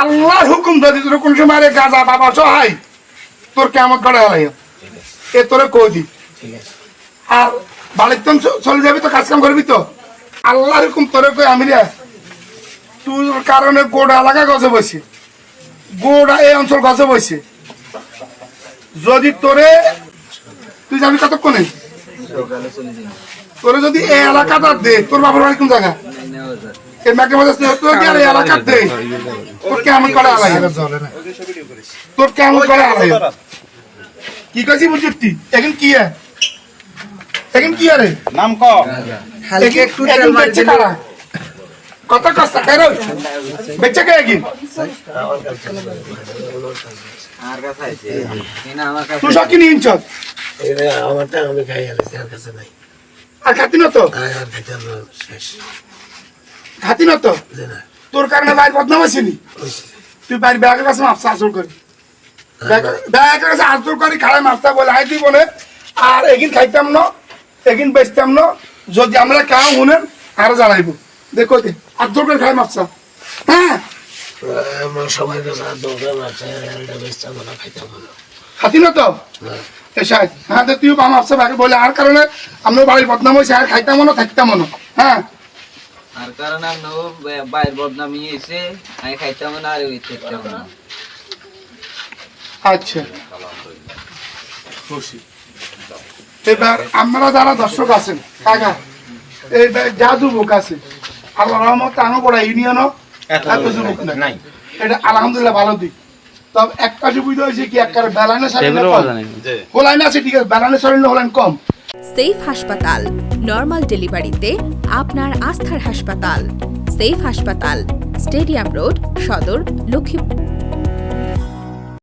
আল্লাহর হুকুম যদি তোর কোন সময় গাজা বাবা সহায় তোর কেমন করে হালাই এ? তোরে কই দি আর তো চলে যাবি তো কাজ কাম করবি তো? আল্লাহর হুকুম তোরে কই আমি রে? তোর কারণে গোড়া এলাকা গজে বসে গোড়া এই অঞ্চল গজে বসে যদি তোরে তুই যাবি কতক্ষণে? তোরে যদি এই এলাকাটা দে তোর বাবার বাড়ি কোন জায়গা এই ম্যাকে মধ্যে তোর কি আর এই এলাকা দে তোর কেমন করে আলাই জলে না তোর কেমন করে আলাই কি কইছি বুঝছিস তুই এখন কি है এখন কি আরে? নাম ক? হালকা একটু তেল মারছে কত কষ্ট কেন বেচে কে কি আর কাছে আছে কিনা আমার কাছে তুই সকি নিয়ে চল এটা আমারটা আমি খাই আলাইছি আর কাছে নাই। আর খাতি না তো? আর খাইতে আমরা শেষ। খাতি না তো? তোর কারণে বাইর বদনাম আসেনি। তুই বাইর ব্যাগের কাছে মাপসা আসল করি। ব্যাগের কাছে আসল করি খাড়াই মাপসা বলে আই তুই বলে আর এগিন খাইতাম না এগিন বেচতাম না। যদি আমরা কেউ শুনেন আরও জানাইব দেখো আসল করে খাই মাপসা। হ্যাঁ? আমার সবাই কাছে আমরা খাতি না তো? এসাই হ্যাঁ তুই আপসা বলে আর কারণে আমরা বাড়ির বদনাম হয়েছে আর খাইতাম না থাকতাম না। হ্যাঁ? আর কারণ আমরা বাইর বদনামি এসে আমি খাইতাম না আর ওই খেতাম না। আচ্ছা। খুশি। এবার আমরা যারা দর্শক আছেন কাকা এই যা যুবক আছে আল্লাহ রহমত আনো বড় ইউনিয়নও এত যুবক নাই। এটা আলহামদুলিল্লাহ ভালো দিক। তবে একটা সুবিধা হয়েছে কি একটা বেলানে সারিলে কম। হোলাইন আছে ঠিক আছে বেলানে সারিলে হোলাইন কম। সেফ হাসপাতাল। নর্মাল ডেলিভারিতে আপনার আস্থার হাসপাতাল সেফ হাসপাতাল স্টেডিয়াম রোড সদর লক্ষ্মীপুর।